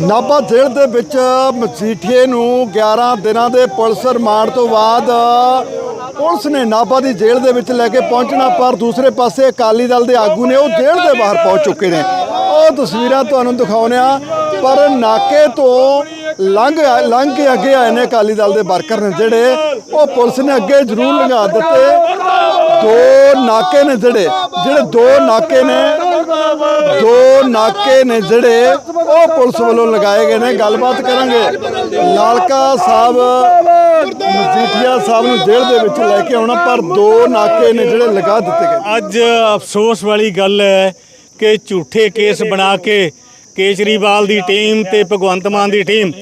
ਨਾਭਾ ਜੇਲ੍ਹ ਦੇ ਵਿੱਚ ਮਜੀਠੀਏ ਨੂੰ 11 ਦਿਨਾਂ ਦੇ ਪੁਲਿਸ ਰਿਮਾਂਡ ਤੋਂ ਬਾਅਦ ਪੁਲਿਸ ਨੇ ਨਾਭਾ ਦੀ ਜੇਲ੍ਹ ਦੇ ਵਿੱਚ ਲੈ ਕੇ ਪਹੁੰਚਣਾ, ਪਰ ਦੂਸਰੇ ਪਾਸੇ ਅਕਾਲੀ ਦਲ ਦੇ ਆਗੂ ਨੇ ਉਹ ਜੇਲ੍ਹ ਦੇ ਬਾਹਰ ਪਹੁੰਚ ਚੁੱਕੇ ਨੇ। ਉਹ ਤਸਵੀਰਾਂ ਤੁਹਾਨੂੰ ਦਿਖਾਉਂਦੇ ਆ ਪਰ ਨਾਕੇ ਤੋਂ ਲੰਘ ਲੰਘ ਕੇ ਅੱਗੇ ਆਏ ਨੇ ਅਕਾਲੀ ਦਲ ਦੇ ਵਰਕਰ ਨੇ ਜਿਹੜੇ, ਉਹ ਪੁਲਿਸ ਨੇ ਅੱਗੇ ਜ਼ਰੂਰ ਲੰਘਾ ਦਿੱਤੇ। ਦੋ ਨਾਕੇ ਨੇ ਜਿਹੜੇ ਜਿਹੜੇ ਦੋ ਨਾਕੇ ਨੇ ਦੋ ਨਾਕੇ ਨੇ ਜਿਹੜੇ ਉਹ ਪੁਲਿਸ ਵੱਲੋਂ ਲਗਾਏ ਗਏ ਨੇ, ਗੱਲਬਾਤ ਕਰਾਂਗੇ। ਲਾਲਕਾ ਸਾਹਿਬ, ਮਜੀਠੀਆ ਸਾਹਿਬ ਨੂੰ ਜੇਲ੍ਹ ਦੇ ਵਿੱਚ ਲੈ ਕੇ ਆਉਣਾ, ਪਰ ਦੋ ਨਾਕੇ ਨੇ ਜਿਹੜੇ ਲਗਾ ਦਿੱਤੇ ਗਏ। ਅੱਜ ਅਫਸੋਸ ਵਾਲੀ ਗੱਲ ਹੈ ਕਿ ਝੂਠੇ ਕੇਸ ਬਣਾ ਕੇ ਕੇਜਰੀਵਾਲ ਦੀ ਟੀਮ ਤੇ ਭਗਵੰਤ ਮਾਨ ਦੀ ਟੀਮ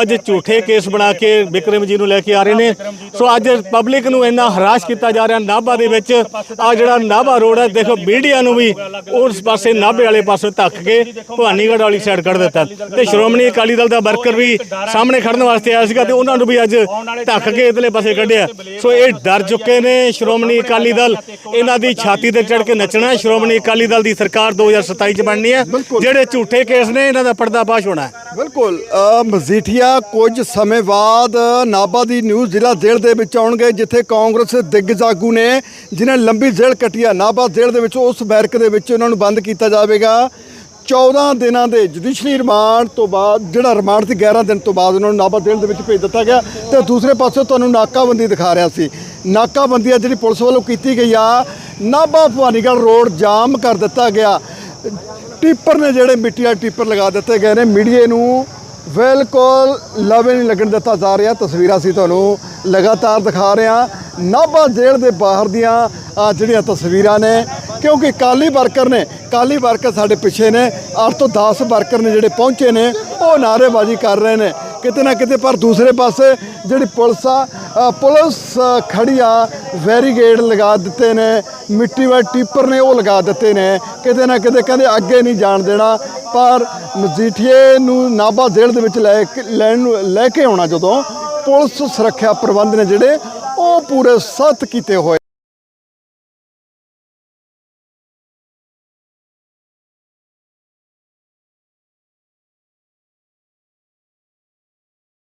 ਅੱਜ ਝੂਠੇ ਕੇਸ ਬਣਾ ਕੇ ਵਿਕਰਮ ਜੀ ਨੂੰ ਲੈ ਕੇ ਆ ਰਹੇ ਨੇ। ਸੋ ਅੱਜ ਪਬਲਿਕ ਨੂੰ ਇੰਨਾ ਹਰਾਸ਼ ਕੀਤਾ ਜਾ ਰਿਹਾ ਨਾਭਾ ਦੇ ਵਿੱਚ। ਆ ਜਿਹੜਾ ਨਾਭਾ ਰੋਡ ਹੈ, ਦੇਖੋ ਮੀਡੀਆ ਨੂੰ ਵੀ ਉਸ ਪਾਸੇ ਨਾਭੇ ਵਾਲੇ ਪਾਸੇ ਧੱਕ ਕੇ ਭਵਾਨੀਗੜ੍ਹ ਵਾਲੀ ਸਾਈਡ ਕੱਢ ਦਿੱਤਾ। ਤੇ ਸ਼੍ਰੋਮਣੀ ਅਕਾਲੀ ਦਲ ਦਾ ਵਰਕਰ ਵੀ ਸਾਹਮਣੇ ਖੜਨ ਵਾਸਤੇ ਆਇਆ ਸੀਗਾ ਤੇ ਉਹਨਾਂ ਨੂੰ ਵੀ ਅੱਜ ਧੱਕ ਕੇ ਇਧਰਲੇ ਪਾਸੇ ਕੱਢਿਆ। ਸੋ ਇਹ ਡਰ ਚੁੱਕੇ ਨੇ ਸ਼੍ਰੋਮਣੀ ਅਕਾਲੀ ਦਲ। ਇਹਨਾਂ ਦੀ ਛਾਤੀ ਤੇ ਚੜ ਕੇ ਨੱਚਣਾ ਸ਼੍ਰੋਮਣੀ ਅਕਾਲੀ ਦਲ ਦੀ ਸਰਕਾਰ 2027 ਚ ਬਣਨੀ ਹੈ। ਜਿਹੜੇ ਝੂਠੇ ਕੇਸ ਨੇ, ਇਹਨਾਂ ਦਾ ਪਰਦਾਫਾਸ਼ ਹੋਣਾ ਹੈ। ਬਿਲਕੁਲ ਮਜੀਠੀਆ ਕੁਝ ਸਮੇਂ ਬਾਅਦ ਨਾਭਾ ਦੀ ਨਿਊਜ਼ ਜ਼ਿਲ੍ਹਾ ਜੇਲ੍ਹ ਦੇ ਵਿੱਚ ਆਉਣਗੇ, ਜਿੱਥੇ ਕਾਂਗਰਸ ਦੇ ਦਿੱਗਜ ਆਗੂ ਨੇ, ਜਿਨ੍ਹਾਂ ਲੰਬੀ ਜੇਲ੍ਹ ਕੱਟੀ ਆ। ਨਾਭਾ ਜੇਲ੍ਹ ਦੇ ਵਿੱਚ ਉਸ ਬੈਰਕ ਦੇ ਵਿੱਚ ਉਹਨਾਂ ਨੂੰ ਬੰਦ ਕੀਤਾ ਜਾਵੇਗਾ। 14 ਦਿਨਾਂ ਦੇ ਜੁਡੀਸ਼ਰੀ ਰਿਮਾਂਡ ਤੋਂ ਬਾਅਦ, ਜਿਹੜਾ ਰਿਮਾਂਡ ਸੀ 11 ਦਿਨ ਤੋਂ ਬਾਅਦ ਉਹਨਾਂ ਨੂੰ ਨਾਭਾ ਜੇਲ੍ਹ ਦੇ ਵਿੱਚ ਭੇਜ ਦਿੱਤਾ ਗਿਆ। ਤੇ ਦੂਸਰੇ ਪਾਸੇ ਤੁਹਾਨੂੰ ਨਾਕਾਬੰਦੀ ਦਿਖਾ ਰਿਹਾ ਸੀ। ਨਾਕਾਬੰਦੀ ਆ ਜਿਹੜੀ ਪੁਲਿਸ ਵੱਲੋਂ ਕੀਤੀ ਗਈ ਆ, ਨਾਭਾ ਭਵਾਨੀਗੜ੍ਹ ਰੋਡ ਜਾਮ ਕਰ ਦਿੱਤਾ ਗਿਆ। ਟਿੱਪਰ ਨੇ ਜਿਹੜੇ ਮਿੱਟੀ ਵਾਲੇ ਟਿੱਪਰ ਲਗਾ ਦਿੱਤੇ ਗਏ ਨੇ। ਮੀਡੀਏ ਨੂੰ ਬਿਲਕੁਲ ਲਵੇ ਨਹੀਂ ਲੱਗਣ ਦਿੱਤਾ ਜਾ ਰਿਹਾ। ਤਸਵੀਰਾਂ ਸੀ ਤੁਹਾਨੂੰ ਲਗਾਤਾਰ ਦਿਖਾ ਰਹੇ ਹਾਂ। ਨਾਭਾ ਜੇਲ੍ਹ ਦੇ ਬਾਹਰ ਦੀਆਂ ਆਹ ਜਿਹੜੀਆਂ ਤਸਵੀਰਾਂ ਨੇ, ਕਿਉਂਕਿ ਕਾਲੀ ਵਰਕਰ ਨੇ, ਕਾਲੀ ਵਰਕਰ ਸਾਡੇ ਪਿੱਛੇ ਨੇ 8 ਤੋਂ 10 ਵਰਕਰ ਨੇ ਜਿਹੜੇ ਪਹੁੰਚੇ ਨੇ, ਉਹ ਨਾਅਰੇਬਾਜ਼ੀ ਕਰ ਰਹੇ ਨੇ। ਕਿਤੇ ਨਾ ਕਿਤੇ ਪਰ ਦੂਸਰੇ ਪਾਸੇ ਜਿਹੜੀ ਪੁਲਿਸ ਆ ਪੁਲਿਸ ਅ, ਖੜੀ ਆ ਵੈਰੀਗੇਡ ਲਗਾ ਦਿੱਤੇ ਨੇ ਮਿੱਟੀ ਵਾਲੇ ਟੀਪਰ ਨੇ ਉਹ ਲਗਾ ਦਿੱਤੇ ਨੇ। ਕਿਤੇ ਨਾ ਕਿਤੇ ਕਹਿੰਦੇ ਅੱਗੇ ਨਹੀਂ ਜਾਣ ਦੇਣਾ। ਪਰ ਮਜੀਠੀਏ ਨੂੰ ਨਾਭਾ ਜੇਲ੍ਹ ਦੇ ਵਿੱਚ ਲੈ ਕੇ ਲੈਣ ਨੂੰ ਲੈ ਕੇ ਆਉਣਾ ਜਦੋਂ ਪੁਲਿਸ ਸੁਰੱਖਿਆ ਪ੍ਰਬੰਧ ਨੇ ਜਿਹੜੇ ਉਹ ਪੂਰੇ ਸਖਤ ਕੀਤੇ ਹੋਏ